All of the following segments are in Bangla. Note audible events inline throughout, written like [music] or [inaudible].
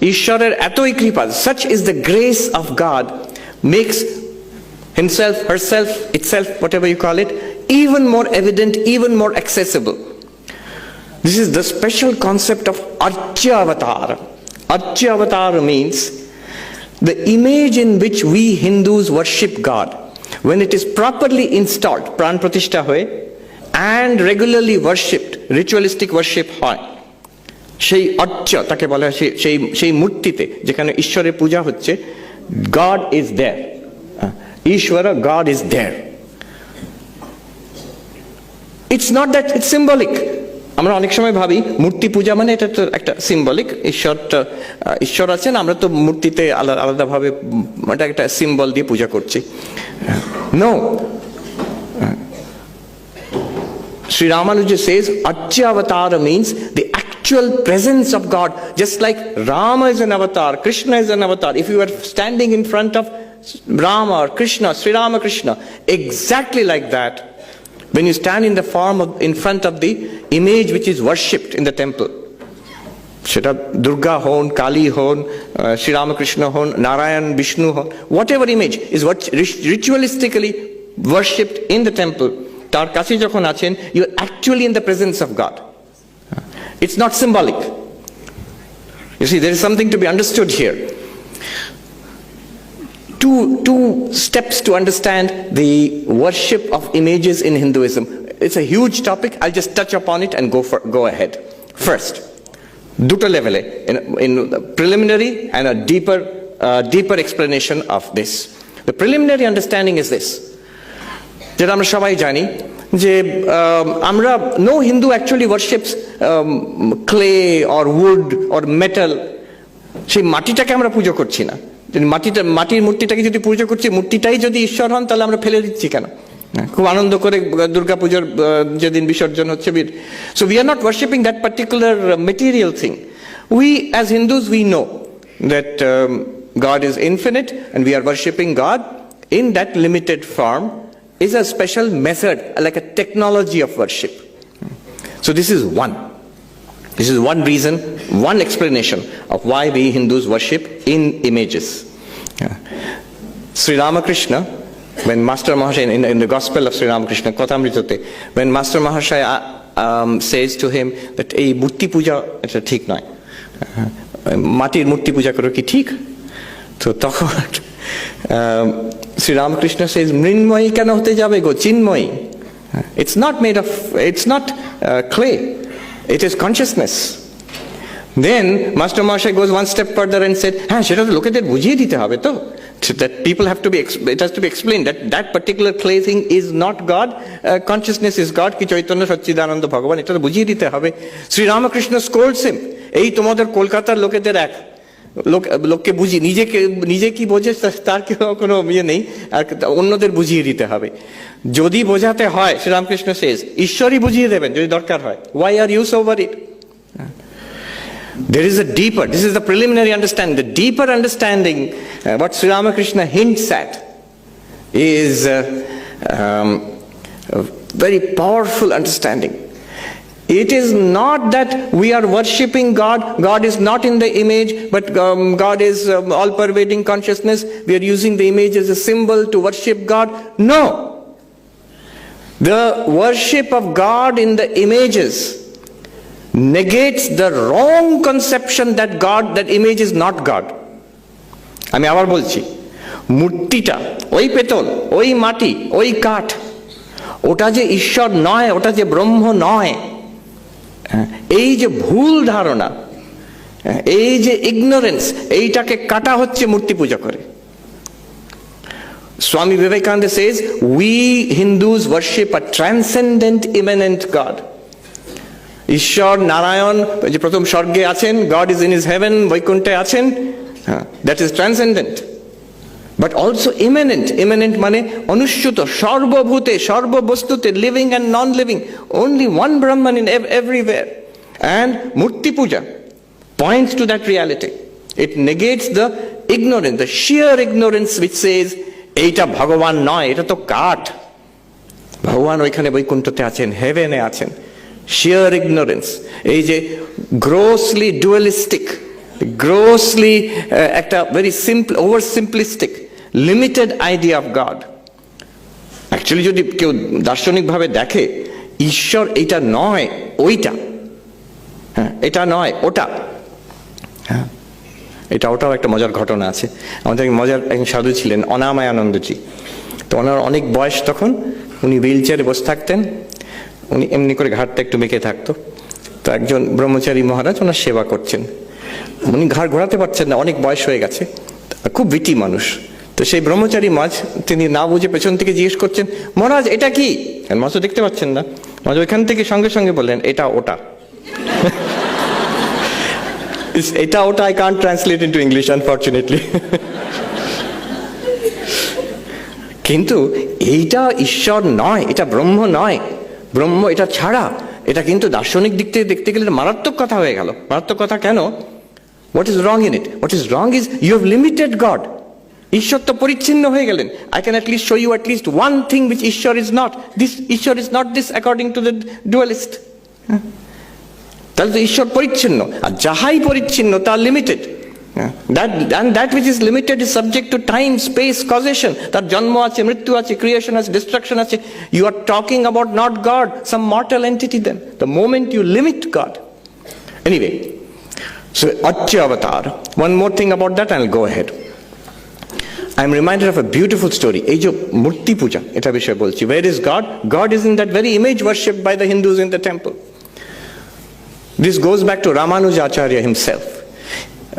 ঈশ্বরের এতই কৃপা such is the grace of God makes himself herself itself whatever you call it even more evident even more accessible this is the special concept of archa avatar archa avatar means the image in which we hindus worship god when it is properly installed pran pratishtha hoye and regularly worshipped ritualistic worship হয় সেই অর্চ, তাকে বলা হয় সেই- সেই মূর্তিতে যেখানে ঈশ্বরের পূজা হচ্ছে গড ইজ দেয়ার ঈশ্বর God is there it's not that it's symbolic আমরা অনেক সময় ভাবি, মূর্তি পূজা মানে এটা তো একটা সিম্বলিক ঈশ্বরটা ঈশ্বর আছেন, আমরা তো মূর্তিতে আলাদা আলাদাভাবে এটা একটা সিম্বল দিয়ে পূজা করছি। No Sri Ramanuja says Archa Avatar means actual presence of God. Just like Rama is an avatar, Krishna is an avatar. If you are standing in front of Rama or Krishna, Sri Rama Krishna, exactly like that, when you stand in the form of, in front of the image which is worshipped in the temple, সেটা দুর্গা হন কালী হন আহ, শ্রীরামকৃষ্ণ হন নারায়ণ বিষ্ণু হন whatever image is ritualistically worshipped in the temple তার কাছে যখন আছেন you are actually in the presence of God It's not symbolic you see there is something to be understood here two two steps to understand the worship of images in Hinduism. It's a huge topic. I'll just touch upon it and go for go ahead. First, দুটো লেভেলে in, in the preliminary and a deeper uh, deeper explanation of this. The preliminary understanding is this. যেটা আমরা সবাই জানি যে আমরা know Hindu actually worships clay or wood or metal সেই মাটিটাকে আমরা পুজো করছি না। মাটিটা মাটির মূর্তিটাকে যদি পুজো করছি মূর্তিটাই যদি ঈশ্বর হন তাহলে আমরা ফেলে দিচ্ছি কেন? হ্যাঁ, খুব আনন্দ করে দুর্গা পুজোর যেদিন বিসর্জন হচ্ছে বীর। So we are not worshipping that particular material thing we as Hindus we know that God is infinite and we are worshipping God in that limited form. Is a special method, like a technology of worship. So this is one. This is one reason, one explanation of why we Hindus worship in images. Yeah. Sri Ramakrishna, when Master Mahashaya, in, in the Gospel of Sri Ramakrishna, Kathamritote, when Master Mahashaya um, says to him that এই মূর্তি পূজা এটা ঠিক নয় মাটির মূর্তি পূজা করো কি ঠিক তো তখন রামকৃষ্ণ সেজ মৃন্ময়ী কেন হতে যাবে গো? Chinmayi it's not made of it's not clay it is consciousness then master মহাশয় goes one step further and said হ্যাঁ সেটা তো লোকেদের বুঝিয়ে দিতে হবে তো that people have to be it has to be explained that that particular clay thing is not God uh, consciousness is God. কি চৈতন্য সচ্চিদানন্দ ভগবান এটা তো বুঝিয়ে দিতে হবে শ্রী রামকৃষ্ণ স্কোল্ডস হিম এই তোমাদের কলকাতার লোকেদের এক লোক লোককে বুঝি নিজেকে নিজে কি বোঝে তার কেউ কোনো ইয়ে নেই আর অন্যদের বুঝিয়ে দিতে হবে যদি বোঝাতে হয় শ্রীরামকৃষ্ণ শেষ ঈশ্বরই বুঝিয়ে দেবেন যদি দরকার হয় why are use over it There is a deeper, this is the preliminary understanding. The deeper understanding, uh, what Sri Ramakrishna hints at, is uh, um, a very powerful understanding. It is not that we are worshipping God, God is not in the image, but um, God is um, all pervading consciousness. We are using the image as a symbol to worship God. No. The worship of God in the images negates the wrong conception that God, that image is not God. আমি আবার বলছি মূর্তিটা ওই পেতল ওই মাটি ওই কাঠ ওটা যে ঈশ্বর নয় ওটা যে ব্রহ্ম নয় হ্যাঁ, এই যে ভুল ধারণা হ্যাঁ, এই যে ইগনোরেন্স এইটাকে কাটা হচ্ছে মূর্তি পূজা করে Swami Vivekananda says, we Hindus worship a transcendent, immanent God. ঈশ্বর নারায়ণ যে প্রথম স্বর্গে আছেন God is in is heaven বৈকুণ্ঠে আছেন হ্যাঁ that is transcendent but also immanent immanent মানে অনুস্যুত সর্বভূতে সর্ববস্তুতে living and non living only one Brahman in everywhere and murti puja points to that reality. It negates the ignorance, the sheer ignorance which says, এইটা ভগবান নয় এটা তো কাঠ। ভগবান ওইখানে বৈকুণ্ঠতে আছেন হেভেনে আছেন। শিয়ার ইগনোরেন্স এই যে গ্রোসলি ডুয়ালিস্টিক গ্রোসলি একটা very simple over simplistic limited idea of God actually যদি কেউ দার্শনিকভাবে দেখে, ঈশ্বর এটা নয়, ওইটা। হ্যাঁ এটা নয়, ওটা। হ্যাঁ এটা ওটাও একটা মজার ঘটনা আছে। আমাদের মজার একজন সাধু ছিলেন অনাময় আনন্দজি তো ওনার অনেক বয়স তখন, উনি হুইল চেয়ারে বসে থাকতেন। উনি এমনি করে ঘাটটা একটু বেঁকে থাকতো। তো একজন ব্রহ্মচারী মহারাজ ওনার সেবা করছেন। উনি ঘাড় ঘোরাতে পারছেন না, অনেক বয়স হয়ে গেছে। খুব বিটি মানুষ। তো সেই ব্রহ্মচারী মাছ তিনি না বুঝে পেছন থেকে জিজ্ঞেস করছেন, মহারাজ, এটা কি? মাছ তো দেখতে পাচ্ছেন না। মাঝ ওইখান থেকে সঙ্গে সঙ্গে বললেন, এটা ওটা। [laughs] এটা ওটা I can't translate into English unfortunately কিন্তু এইটা ঈশ্বর নয়, এটা ব্রহ্ম নয়। ব্রহ্ম এটা ছাড়া। এটা কিন্তু দার্শনিক দিক থেকে দেখতে গেলে মারাত্মক কথা হয়ে গেল। মারাত্মক কথা কেন? What is wrong in it what is wrong is you have limited God ঈশ্বর তো পরিচ্ছিন্ন হয়ে গেলেন। I can at least show you at least one thing which ঈশ্বর ইজ নট দিস ঈশ্বর is not this according to the ডুয়ালিস্ট তাহলে তো ঈশ্বর পরিচ্ছিন্ন। আর যাহাই পরিচ্ছিন্ন, তা limited that which is limited is subject to time space causation তার জন্ম আছে, মৃত্যু আছে ক্রিয়েশন আছে ডিস্ট্রাকশন আছে। You are talking about not God some mortal entity then the moment you limit God anyway so অচ্চ avatar one more thing about that I go head I am reminded of a beautiful story. এই যে মূর্তি পূজা এটা বিষয়ে বলছি where is God? God is in that very image worshipped by the Hindus in the temple. This goes back to Ramanujacharya himself.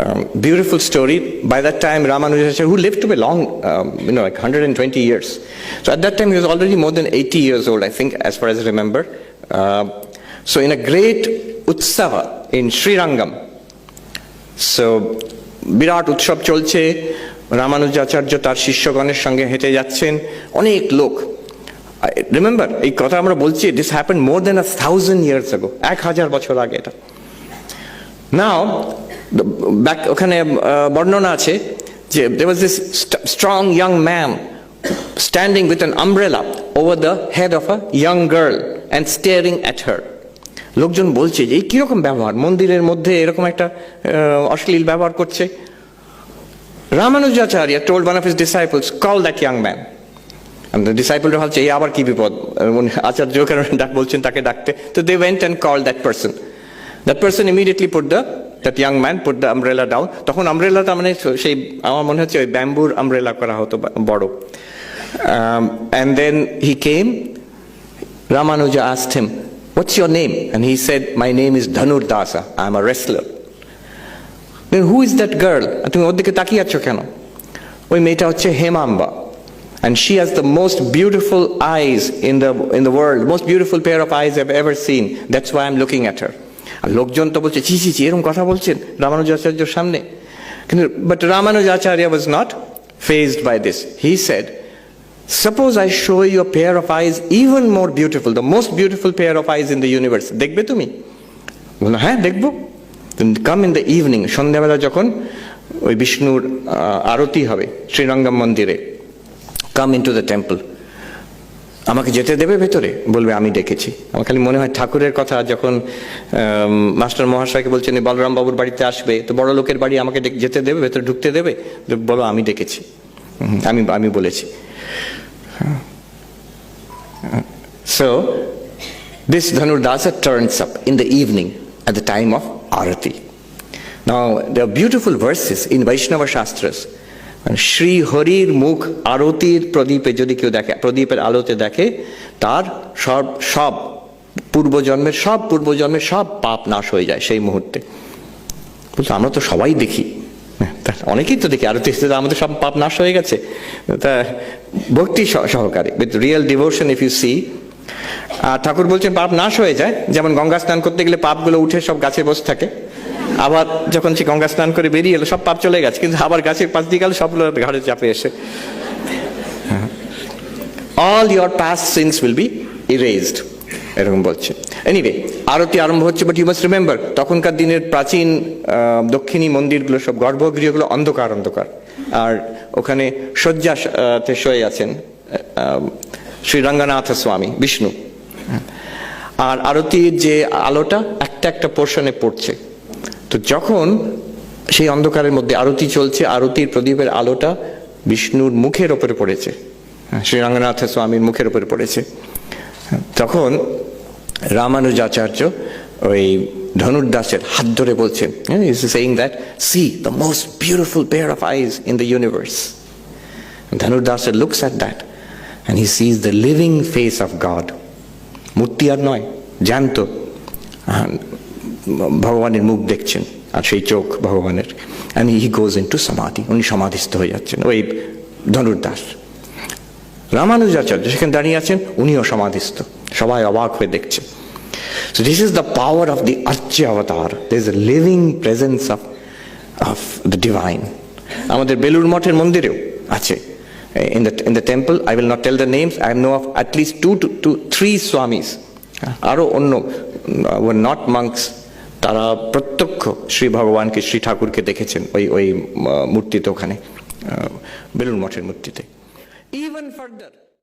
Um, beautiful story. By that time, Ramanujacharya, who lived to be long, um, you know, like 120 years. So at that time, he was already more than 80 years old, I think, as far as I remember. Uh, so in a great utsava in Sri Rangam, so বিরাট উৎসব চলছে রামানুজাচার্য তার শিষ্যগণের সঙ্গে হেঁটে যাচ্ছেন। অনেক লোক। রিমেম্বার এই কথা আমরা বলছি this happen more then a thousand years ago এক হাজার বছর আগে এটা। নাও ব্যাক ওখানে বর্ণনা আছে যে there was this st- strong young man standing with an umbrella over the head of a young girl and staring at লোকজন বলছে যে, এই কীরকম ব্যবহার? মন্দিরের মধ্যে এরকম একটা অশ্লীল ব্যবহার করছে? Ramanujacharya told one of his disciples call that young man and the disciple ভাবছে এই আবার কি বিপদ আচার্য কারণ ডাক বলছেন তাকে ডাকতে তো they went and called that person that person immediately put the that young man put the umbrella down তখন আমব্রেলাটা মানে সেই আমার মনে হচ্ছে ওই ব্যাম্বুর আমব্রেলা করা হতো বড় Um, and then he came Ramanuja asked him, What's your name? And he said, My name is Dhanur Dasa. I'm a wrestler. Is that girl? আর তুমি ওর দিকে তাকিয়ে আছো কেন ওই মেয়েটা হচ্ছে হেমাম্বা and she has the most beautiful eyes in the in the world most beautiful pair of eyes I've ever seen that's why I'm looking at her আর লোকজন তো বলছে ছি ছি ছি এরকম কথা বলছেন রামানুজাচার্যর সামনে কিন্তু but Ramanujacarya was not phased by this he said Suppose I show you a pair of eyes even more beautiful, the most beautiful pair of eyes in the universe. দেখবে তুমি হ্যাঁ দেখব কাম ইন দ্য ইভিনিং সন্ধ্যাবেলা যখন ওই বিষ্ণুর আরতি হবে শ্রীরঙ্গম মন্দিরে come into the temple আমাকে যেতে দেবে ভেতরে? বলবে আমি ডেকেছি। আমার খালি মনে হয় ঠাকুরের কথা যখন মাস্টার মহাশয়কে বলছেন বলরাম বাবুর বাড়িতে আসবে তো বড় লোকের বাড়ি আমাকে যেতে দেবে ভেতরে ঢুকতে দেবে? বলো আমি ডেকেছি। আমি আমি বলেছি। So, this Dhanurdasa turns up in the evening at the time of Arati. Now, there are beautiful verses in Vaishnava Shastras. Shri হরির মুখ আরতির প্রদীপে যদি কেউ দেখে প্রদীপের আলোতে দেখে তার সব সব পূর্বজন্মের সব পূর্বজন্মের সব পাপ নাশ হয়ে যায় সেই মুহূর্তে বলতো আমরা তো সবাই দেখি হ্যাঁ, অনেকেই তো দেখি আরতি তো আমাদের সব পাপ নাশ হয়ে গেছে তা ভক্তি সহ- সহকারে with real devotion if you see আর ঠাকুর বলছেন পাপ নাশ হয়ে যায়। যেমন গঙ্গা স্নান করতে গেলে পাপগুলো উঠে সব গাছে বসে থাকে। আবার যখন সে গঙ্গা স্নান করে বেরিয়ে এলো সব পাপ চলে গেছে। কিন্তু আবার গাছের পাশ দিয়ে গেল সবগুলো ঘাড়ে চাপে এসে। All your past sins will be erased এরকম বলছে। এনিওয়ে আরতি আরম্ভ হচ্ছে বাট ইউ মাস্ট রিমেম্বার তখনকার দিনের প্রাচীন দক্ষিণী মন্দিরগুলো সব গর্ভগৃহগুলো অন্ধকার অন্ধকার। আর ওখানে শয্যাতে শুয়ে আছেন আহ, শ্রী রঙ্গনাথ স্বামী বিষ্ণু। আর আরতির যে আলোটা একটা একটা পোর্শনে পড়ছে। তো যখন সেই অন্ধকারের মধ্যে আরতি চলছে আরতির প্রদীপের আলোটা বিষ্ণুর মুখের ওপরে পড়েছে। হ্যাঁ, শ্রী রঙ্গনাথ স্বামীর মুখের ওপরে পড়েছে। তখন রামানুজাচার্য ওই ধনুর্দাসের হাত ধরে বলছেন is saying that see the most beautiful pair of eyes in the universe ধনুর্দাসের looks at that and he sees the living face of God মূর্তি আর নয় জ্যান্ত ভগবানের মুখ দেখছেন আর সেই চোখ ভগবানের and he goes in to সমাধি উনি সমাধিস্থ হয়ে যাচ্ছেন ওই ধনুর্দাস রামানুজাচার্য সেখানে দাঁড়িয়ে আছেন উনিও সমাধিস্থ সবাই অবাক হয়ে দেখছে so this is the power of the Archya avatar. There is a living presence of, of the divine. আমাদের বেলুর মঠের মন্দিরেও আছে in the in the temple I will not tell the names I know of at least two to, to three swamis আরও অন্য were not monks তারা প্রত্যক্ষ শ্রী ভগবানকে শ্রী ঠাকুরকে দেখেছেন ওই ওই মূর্তিতে ওখানে বেলুন মঠের মূর্তিতে ইভেন ফার্দার